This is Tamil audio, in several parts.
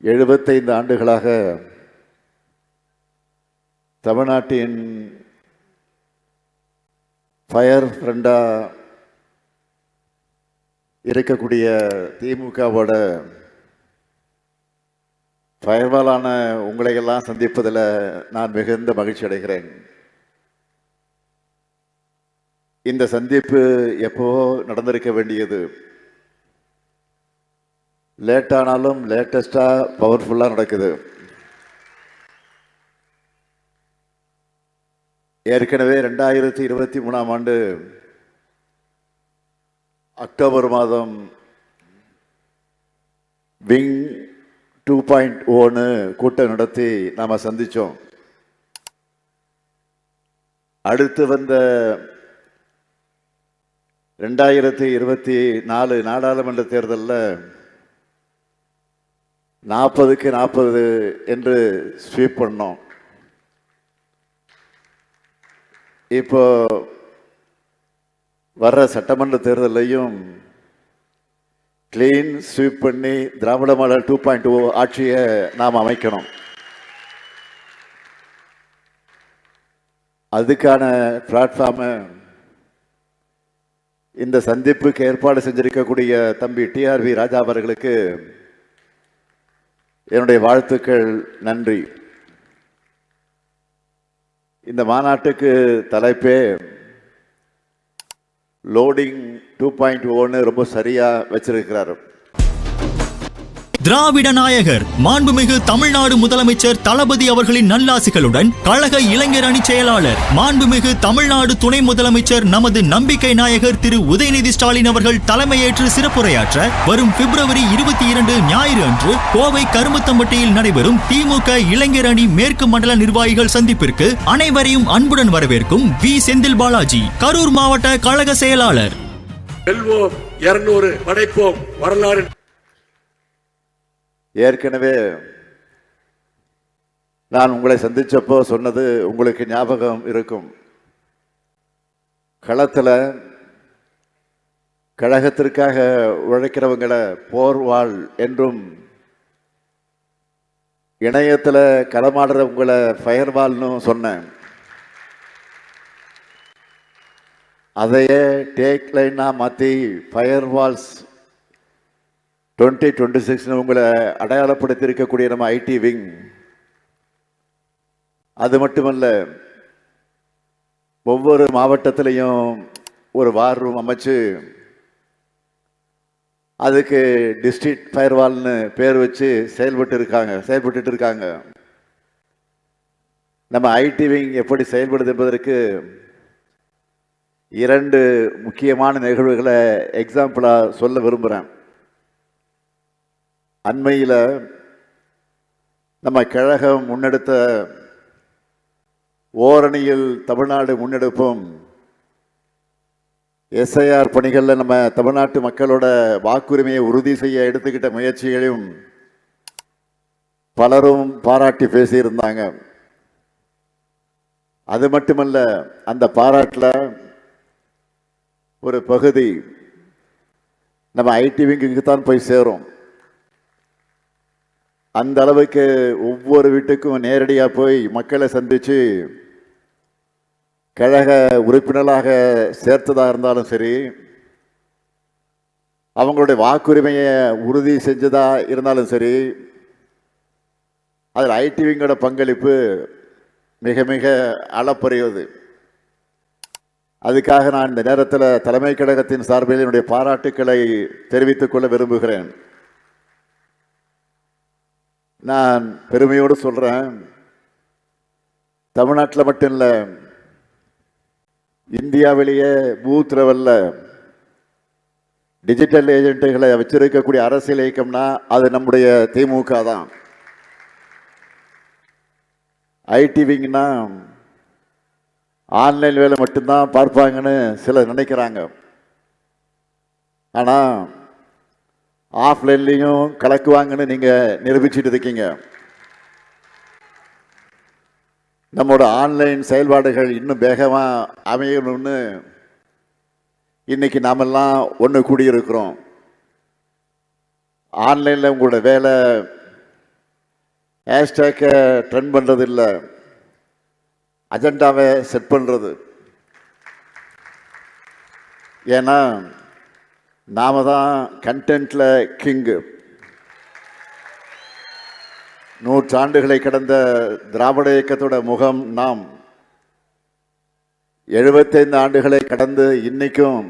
எழுபத்தைந்து ஆண்டுகளாக தமிழ்நாட்டின் ஃபயர் ஃப்ரெண்டாக இருக்கக்கூடிய திமுகவோட ஃபயர்வாலான உங்களையெல்லாம் சந்திப்பதில் நான் மிகுந்த மகிழ்ச்சி அடைகிறேன். இந்த சந்திப்பு எப்போ நடந்திருக்க வேண்டியது. லேட் ஆனாலும் லேட்டஸ்டாக பவர்ஃபுல்லாக நடக்குது. ஏற்கனவே ரெண்டாயிரத்தி இருபத்தி மூணாம் ஆண்டு அக்டோபர் மாதம் விங் டூ பாயிண்ட் ஓன்னு கூட்டம் நடத்தி நாம் சந்தித்தோம் அடுத்து வந்த ரெண்டாயிரத்தி இருபத்தி நாலு நாடாளுமன்ற தேர்தலில் நாற்பதுக்கு நாற்பது என்று ஸ்வீப் பண்ணோம். இப்போ வர்ற சட்டமன்ற தேர்தலையும் க்ளீன் ஸ்வீப் பண்ணி Dravida model two point O ஆட்சியை நாம் அமைக்கணும். அதுக்கான பிளாட்ஃபார்மை இந்த சந்திப்புக்கு ஏற்பாடு செஞ்சிருக்கக்கூடிய தம்பி டிஆர்வி ராஜா அவர்களுக்கு என்னுடைய வாழ்த்துக்கள் நன்றி. இந்த மாநாட்டுக்கு தலைப்பே லோடிங் டூ பாயிண்ட் ஒன்று ரொம்ப சரியாக வச்சிருக்கிறாரு. திராவிட நாயகர் மாண்புமிகு தமிழ்நாடு முதலமைச்சர் தளபதி அவர்களின் நல்லாசிகளுடன் கழக இளைஞர் அணி செயலாளர் மாண்புமிகு தமிழ்நாடு துணை முதலமைச்சர் நமது நம்பிக்கை நாயகர் திரு உதயநிதி ஸ்டாலின் அவர்கள் தலைமையேற்று சிறப்புரையாற்ற வரும் பிப்ரவரி இருபத்தி இரண்டு ஞாயிறு அன்று கோவை கருமத்தம்பட்டியில் நடைபெறும் திமுக இளைஞர் அணி மேற்கு மண்டல நிர்வாகிகள் சந்திப்பிற்கு அனைவரையும் அன்புடன் வரவேற்கும் வி. செந்தில் பாலாஜி கரூர் மாவட்ட கழக செயலாளர். இருநூறு படைப்போம் வரலாறு ஏற்கனவே நான் உங்களை சந்தித்தப்போ சொன்னது உங்களுக்கு ஞாபகம் இருக்கும். களத்தில் கழகத்திற்காக உழைக்கிறவங்களை போர்வாள் என்றும் இணையத்தில் களமாடுறவங்களை ஃபயர்வால்னு சொன்னேன். அதையே டேக் லைனாக மாற்றி ஃபயர்வால்ஸ் டுவெண்ட்டி டுவெண்ட்டி சிக்ஸ்னு உங்களை அடையாளப்படுத்தியிருக்கக்கூடிய நம்ம ஐடி விங். அது மட்டுமல்ல ஒவ்வொரு மாவட்டத்திலையும் ஒரு வார் ரூம் அமைச்சு அதுக்கு டிஸ்ட்ரிக்ட் ஃபயர்வால்னு பேர் வச்சு செயல்பட்டு இருக்காங்க செயல்பட்டு இருக்காங்க நம்ம ஐடி விங் எப்படி செயல்படுது என்பதற்கு இரண்டு முக்கியமான நிகழ்வுகளை எக்ஸாம்பிளாக சொல்ல விரும்புகிறேன் அண்மையில் நம்ம கழகம் முன்னெடுத்த ஓரணியில் தமிழ்நாடு முன்னெடுப்பும் எஸ்ஐஆர் பணிகளில் நம்ம தமிழ்நாட்டு மக்களோட வாக்குரிமையை உறுதி செய்ய எடுத்துக்கிட்ட முயற்சிகளையும் பலரும் பாராட்டி பேசியிருந்தாங்க. அது மட்டுமல்ல அந்த பாராட்டில் ஒரு பகுதி நம்ம ஐடி விங்குக்கு தான் போய் சேரும். அந்த அளவுக்கு ஒவ்வொரு வீட்டுக்கும் நேரடியாக போய் மக்களை சந்தித்து கழக உறுப்பினராக சேர்த்ததாக இருந்தாலும் சரி அவங்களுடைய வாக்குரிமையை உறுதி செஞ்சதாக இருந்தாலும் சரி அதில் ஐடிவிங்கோட பங்களிப்பு மிக மிக அளப்பரியது அதுக்காக நான் இந்த நேரத்தில் தலைமை கழகத்தின் சார்பில் என்னுடைய பாராட்டுக்களை தெரிவித்துக் கொள்ள விரும்புகிறேன். நான் பெருமையோடு சொல்கிறேன் தமிழ்நாட்டில் மட்டும் இல்லை இந்தியாவிலேயே பூத் லெவலில் டிஜிட்டல் ஏஜென்ட்டுகளை வச்சிருக்கக்கூடிய அரசியல் இயக்கம்னா அது நம்முடைய திமுக தான். ஐடி விங்னா ஆன்லைன் வேலை மட்டும்தான் பார்ப்பாங்கன்னு சிலர் நினைக்கிறாங்க. ஆனால் ஆஃப்லைன்லேயும் கலக்குவாங்கன்னு நீங்கள் நிரூபிச்சுட்டு இருக்கீங்க. நம்மளோட ஆன்லைன் செயல்பாடுகள் இன்னும் வேகமாக அமையணும்னு இன்னைக்கு நாமெல்லாம் ஒன்று கூடியிருக்கிறோம். ஆன்லைனில் உங்களோட வேலை ஹேஷ்டேக்கை ட்ரெண்ட் பண்ணுறது இல்லை அஜெண்டாவை செட் பண்ணுறது ஏன்னா நாம தான் கண்டென்ட்ல கிங்கு நூற்றாண்டுகளை கடந்த திராவிட இயக்கத்தோட முகம் நாம். எழுபத்தைந்து ஆண்டுகளை கடந்து இன்னைக்கும்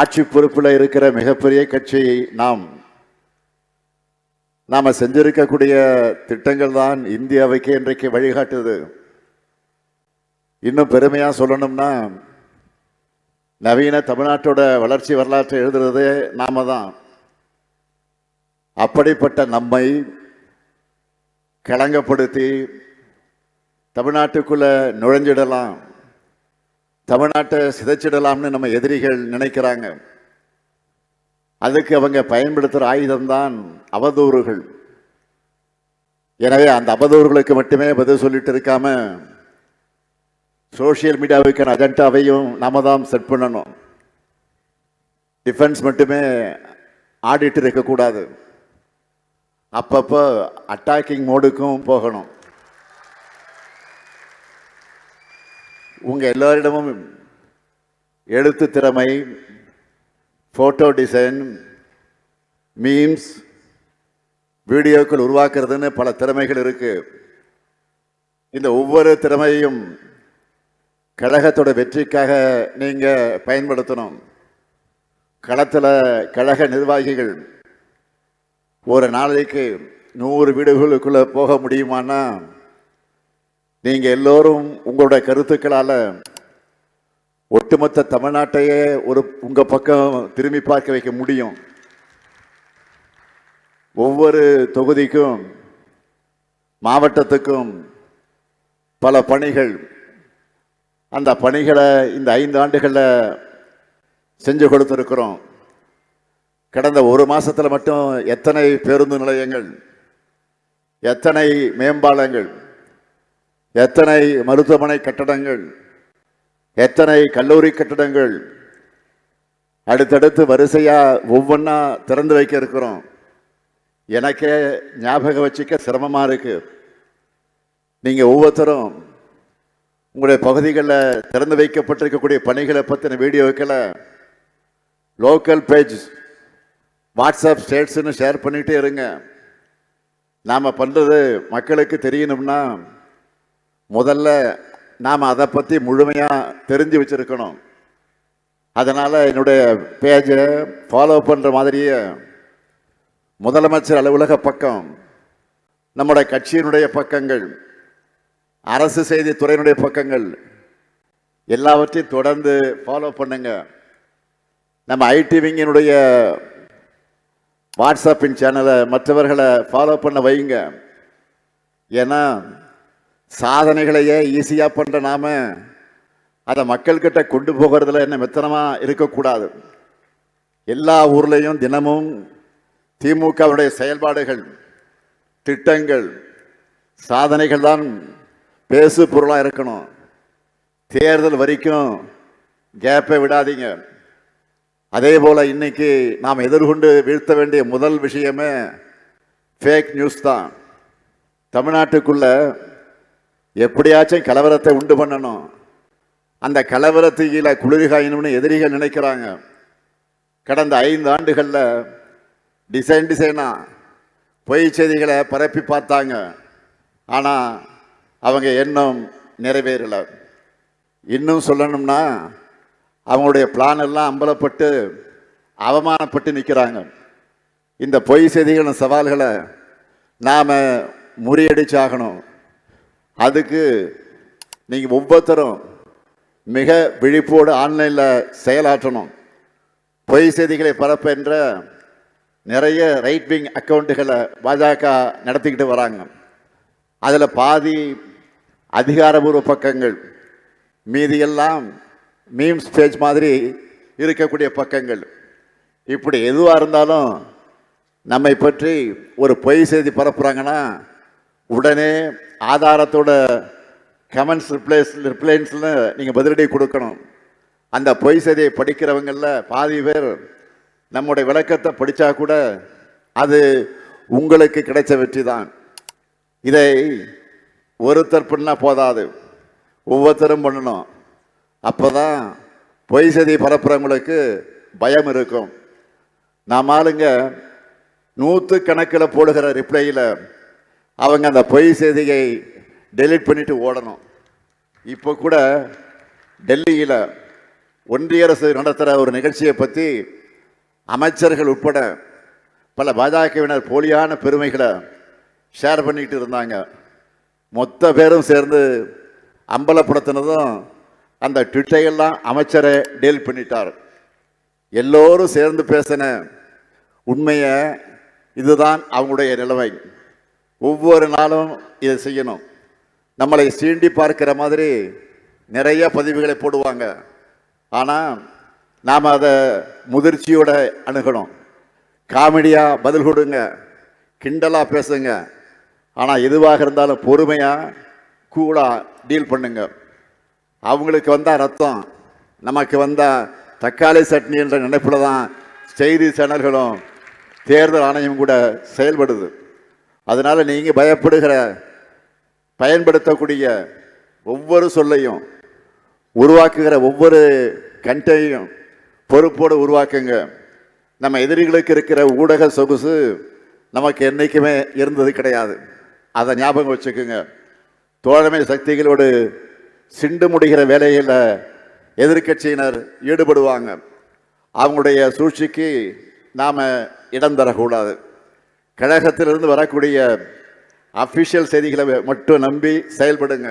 ஆட்சி பொறுப்பில் இருக்கிற மிகப்பெரிய கட்சி நாம். நாம செஞ்சிருக்கக்கூடிய திட்டங்கள் தான் இந்தியாவுக்கு இன்றைக்கு வழிகாட்டுது. இன்னும் பெருமையாக சொல்லணும்னா நவீன தமிழ்நாட்டோட வளர்ச்சி வரலாற்றை எழுதுறதே நாம தான். அப்படிப்பட்ட நம்மை களங்கப்படுத்தி தமிழ்நாட்டுக்குள்ளே நுழைஞ்சிடலாம் தமிழ்நாட்டை சிதைச்சிடலாம்னு நம்ம எதிரிகள் நினைக்கிறாங்க. அதுக்கு அவங்க பயன்படுத்துகிற ஆயுதம்தான் அவதூறுகள். எனவே அந்த அவதூறுகளுக்கு மட்டுமே பதில் சொல்லிட்டு இருக்காமல் சோஷியல் மீடியாவுக்கான அஜெண்டாவையும் நாம தான் செட் பண்ணணும். டிஃபென்ஸ் மட்டுமே ஆடிட்டு இருக்கக்கூடாது. அப்பப்போ அட்டாக்கிங் மோடுக்கும் போகணும். உங்கள் எல்லோரிடமும் எழுத்து திறமை ஃபோட்டோ டிசைன் மீம்ஸ் வீடியோக்கள் உருவாக்குறதுன்னு பல திறமைகள் இருக்குது இந்த ஒவ்வொரு திறமையும் கழகத்தோட வெற்றிக்காக நீங்கள் பயன்படுத்தணும். களத்தில் கழக நிர்வாகிகள் ஒரு நாளைக்கு நூறு வீடுகளுக்குள்ளே போக முடியுமானா நீங்கள் எல்லோரும் உங்களோட கருத்துக்களால் ஒட்டுமொத்த தமிழ்நாட்டையே ஒரு உங்கள் பக்கம் திரும்பி பார்க்க வைக்க முடியும். ஒவ்வொரு தொகுதிக்கும் மாவட்டத்துக்கும் பல பணிகள் அந்த பணிகளை இந்த ஐந்து ஆண்டுகளில் செஞ்சு கொடுத்துருக்குறோம். கடந்த ஒரு மாதத்தில் மட்டும் எத்தனை பேருந்து நிலையங்கள் எத்தனை மேம்பாலங்கள் எத்தனை மருத்துவமனை கட்டடங்கள் எத்தனை கல்லூரி கட்டடங்கள் அடுத்தடுத்து வரிசையாக ஒவ்வொன்றா திறந்து வைக்க இருக்கிறோம். எனக்கே ஞாபகம் வச்சுக்க சிரமமாக இருக்குது நீங்கள் ஒவ்வொருத்தரும் உங்களுடைய பகுதிகளில் திறந்து வைக்கப்பட்டிருக்கக்கூடிய பணிகளை பற்றின வீடியோக்களை லோக்கல் பேஜ் வாட்ஸ்அப் ஸ்டேட்ஸ்னு ஷேர் பண்ணிகிட்டே இருங்க. நாம் பண்ணுறது மக்களுக்கு தெரியணும்னா முதல்ல நாம் அதை பற்றி முழுமையாக தெரிஞ்சு வச்சுருக்கணும். அதனால் என்னுடைய பேஜை ஃபாலோ பண்ணுற மாதிரியே முதலமைச்சர் அலுவலக பக்கம் நம்முடைய கட்சியினுடைய பக்கங்கள் அரசு செய்தி துறையினுடைய பக்கங்கள் எல்லாவற்றையும் தொடர்ந்து ஃபாலோ பண்ணுங்க. நம்ம ஐடி விங்கினுடைய வாட்ஸ்அப்பின் சேனலை மற்றவர்களை ஃபாலோ பண்ண வைங்க. ஏன்னா சாதனைகளையே ஈஸியாக பண்ணுற நாம அதை மக்கள்கிட்ட கொண்டு போகிறதுல என்ன மெத்தனமாக இருக்கக்கூடாது. எல்லா ஊர்லேயும் தினமும் திமுகவுடைய செயல்பாடுகள் திட்டங்கள் சாதனைகள் தான் பேசு பொருளாக இருக்கணும். தேர்தல் வரைக்கும் கேப்பை விடாதீங்க. அதே போல் இன்னைக்கு நாம் எதிர்கொண்டு வீழ்த்த வேண்டிய முதல் விஷயமே ஃபேக் நியூஸ் தான். தமிழ்நாட்டுக்குள்ள எப்படியாச்சும் கலவரத்தை உண்டு பண்ணணும். அந்த கலவரத்துக்கு குளிர்காயணும்னு எதிரிகள் நினைக்கிறாங்க. கடந்த ஐந்து ஆண்டுகளில் டிசைன் டிசைனாக பொய் செய்திகளை பரப்பி பார்த்தாங்க. ஆனால் அவங்க எண்ணம் நிறைவேறலை. இன்னும் சொல்லணும்னா அவங்களுடைய பிளான் எல்லாம் அம்பலப்பட்டு அவமானப்பட்டு நிற்கிறாங்க இந்த பொய் செய்திகளின் சவால்களை நாம் முறியடிச்சாகணும். அதுக்கு நீங்கள் ஒவ்வொருத்தரும் மிக விழிப்போடு ஆன்லைனில் செயலாற்றணும். பொய் செய்திகளை பரப்புகின்ற நிறைய ரைட் விங் அக்கௌண்ட்டுகளை பாஜக நடத்திக்கிட்டு வராங்க. அதில் பாதி அதிகாரபூர்வ பக்கங்கள் மீதியெல்லாம் மீம்ஸ் பேஜ் மாதிரி இருக்கக்கூடிய பக்கங்கள். இப்படி எதுவாக இருந்தாலும் நம்மை பற்றி ஒரு பொய் செய்தி பரப்புகிறாங்கன்னா உடனே ஆதாரத்தோட கமெண்ட்ஸ் ரிப்ளைஸ் ரிப்ளைன்ஸில் நீங்கள் பதிலடி கொடுக்கணும். அந்த பொய் செய்தியை படிக்கிறவங்களில் பாதி பேர் நம்முடைய விளக்கத்தை படித்தா கூட அது உங்களுக்கு கிடைச்ச வெற்றி தான் இதை ஒருத்தர் பண்ணால் போதாது. ஒவ்வொருத்தரும் பண்ணணும். அப்போ தான் பொய் செய்தி பரப்புறவங்களுக்கு பயம் இருக்கும். நாம் ஆளுங்க நூற்று கணக்கில் போடுகிற ரிப்ளையில் அவங்க அந்த பொய் செய்தியை டெலீட் பண்ணிட்டு ஓடணும். இப்போ கூட டெல்லியில் ஒன்றிய அரசு நடத்துகிற ஒரு நிகழ்ச்சியை பற்றி அமைச்சர்கள் உட்பட பல பாஜகவினர் போலியான பெருமைகளை ஷேர் பண்ணிக்கிட்டு இருந்தாங்க. மொத்த பேரும் சேர்ந்து அம்பலப்படுத்தினதும் அந்த ட்விட்டையெல்லாம் அமைச்சரை டீல் பண்ணிட்டார். எல்லோரும் சேர்ந்து பேசின உண்மையை இதுதான் அவங்களுடைய நிலைமை. ஒவ்வொரு நாளும் இதை செய்யணும். நம்மளை சீண்டி பார்க்கிற மாதிரி நிறைய பதிவுகளை போடுவாங்க. ஆனால் நாம் அதை முதிர்ச்சியோட அணுகணும். காமெடியாக பதில் கொடுங்க. கிண்டலாக பேசுங்க. ஆனால் எதுவாக இருந்தாலும் பொறுமையாக கூலாக டீல் பண்ணுங்க. அவங்களுக்கு வந்தால் ரத்தம் நமக்கு வந்தால் தக்காளி சட்னி என்ற நினைப்பில் தான் செய்தி சேனல்களும் தேர்தல் ஆணையம் கூட செயல்படுது. அதனால் நீங்கள் பயப்படுகிற பயன்படுத்தக்கூடிய ஒவ்வொரு சொல்லையும் உருவாக்குகிற ஒவ்வொரு கண்டையும் பொறுப்போடு உருவாக்குங்க. நம்ம எதிரிகளுக்கு இருக்கிற ஊடக சொகுசு நமக்கு என்றைக்குமே இருந்தது கிடையாது. அதை ஞாபகம் வச்சுக்கோங்க. தோழமை சக்திகளோடு சிண்டு முடிகிற வேலையில் எதிர்க்கட்சியினர் ஈடுபடுவாங்க. அவங்களுடைய சூழ்ச்சிக்கு நாம் இடம் தரக்கூடாது. கழகத்திலிருந்து வரக்கூடிய அஃபிஷியல் செய்திகளை மட்டும் நம்பி செயல்படுங்க.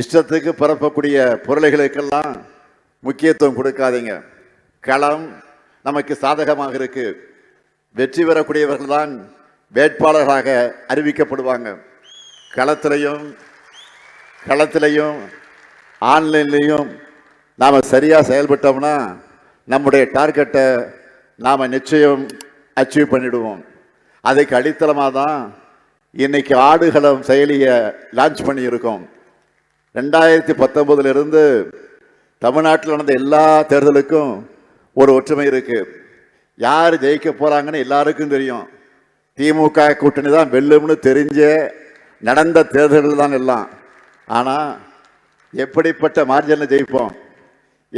இஷ்டத்துக்கு பரப்பக்கூடிய பொருளைகளுக்கெல்லாம் முக்கியத்துவம் கொடுக்காதீங்க. களம் நமக்கு சாதகமாக இருக்குது வெற்றி பெறக்கூடியவர்கள் தான் வேட்பாளர்களாக அறிவிக்கப்படுவாங்க. களத்திலையும் களத்திலையும் ஆன்லைன்லேயும் நாம் சரியாக செயல்பட்டோம்னா நம்முடைய டார்கெட்டை நாம் நிச்சயம் அச்சீவ் பண்ணிடுவோம். அதுக்கு அடித்தளமாக தான் இன்றைக்கி ஆடுகளம் செயலியை லான்ச் பண்ணியிருக்கோம். ரெண்டாயிரத்தி பத்தொம்போதுலேருந்து தமிழ்நாட்டில் நடந்த எல்லா தேர்தலுக்கும் ஒரு ஒற்றுமை இருக்குது யார் ஜெயிக்க போகிறாங்கன்னு எல்லாருக்கும் தெரியும். திமுக கூட்டணி தான் வெல்லும்னு தெரிஞ்ச நடந்த தேர்தல்கள் தான் எல்லாம். ஆனால் எப்படிப்பட்ட மார்ஜனில் ஜெயிப்போம்?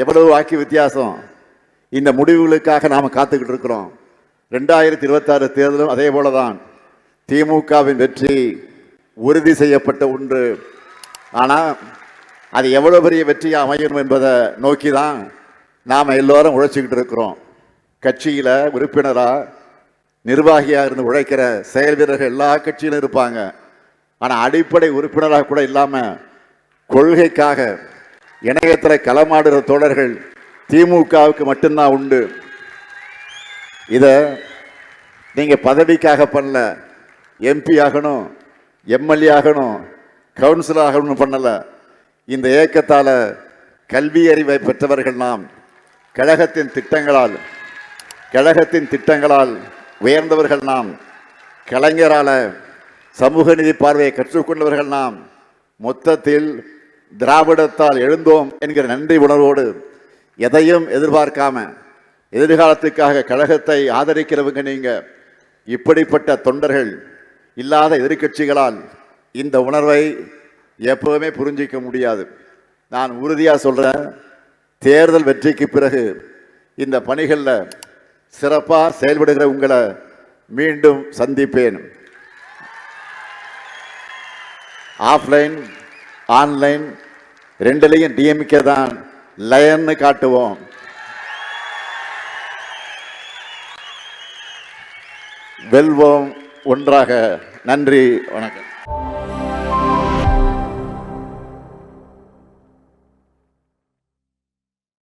எவ்வளவு வாக்கு வித்தியாசம்? இந்த முடிவுகளுக்காக நாம் காத்துக்கிட்டு இருக்கிறோம். ரெண்டாயிரத்தி இருபத்தாறு தேர்தலும் அதே போல தான் திமுகவின் வெற்றி உறுதி செய்யப்பட்ட ஒன்று. ஆனால் அது எவ்வளோ பெரிய வெற்றியாக அமையணும் என்பதை நோக்கி தான் நாம் எல்லோரும் உழைச்சிக்கிட்டு இருக்கிறோம். கட்சியில் உறுப்பினராக நிர்வாகியாக இருந்து உழைக்கிற செயல் வீரர்கள் எல்லா கட்சியிலும் இருப்பாங்க. ஆனால் அடிப்படை உறுப்பினராக கூட இல்லாமல் கொள்கைக்காக இணையத்தில் களமாடுகிற தோழர்கள் திமுகவுக்கு மட்டும்தான் உண்டு. இதை நீங்கள் பதவிக்காக பண்ணல எம்பி ஆகணும் எம்எல்ஏ ஆகணும் கவுன்சிலர் ஆகணும்னு பண்ணலை. இந்த இயக்கத்தால் கல்வி அறிவை பெற்றவர்கள் நாம். கழகத்தின் திட்டங்களால் கழகத்தின் திட்டங்களால் உயர்ந்தவர்கள் நாம் கலைஞரால் சமூக நிதி பார்வையை கற்றுக்கொண்டவர்கள் நாம் மொத்தத்தில் திராவிடத்தால் எழுந்தோம் என்கிற நன்றி உணர்வோடு எதையும் எதிர்பார்க்காம எதிர்காலத்துக்காக கழகத்தை ஆதரிக்கிறவங்க நீங்கள் இப்படிப்பட்ட தொண்டர்கள் இல்லாத எதிர்க்கட்சிகளால் இந்த உணர்வை எப்பவுமே புரிஞ்சிக்க முடியாது. நான் உறுதியாக சொல்கிறேன் தேர்தல் வெற்றிக்கு பிறகு இந்த பணிகளில் சிறப்பாக செயல்படுகிற உங்களை மீண்டும் சந்திப்பேன். ஆஃப்லைன் ஆன்லைன் ரெண்டுலேயும் டிஎம்கே தான் லயன்னு காட்டுவோம். வெல்வோம் ஒன்றாக. நன்றி வணக்கம்.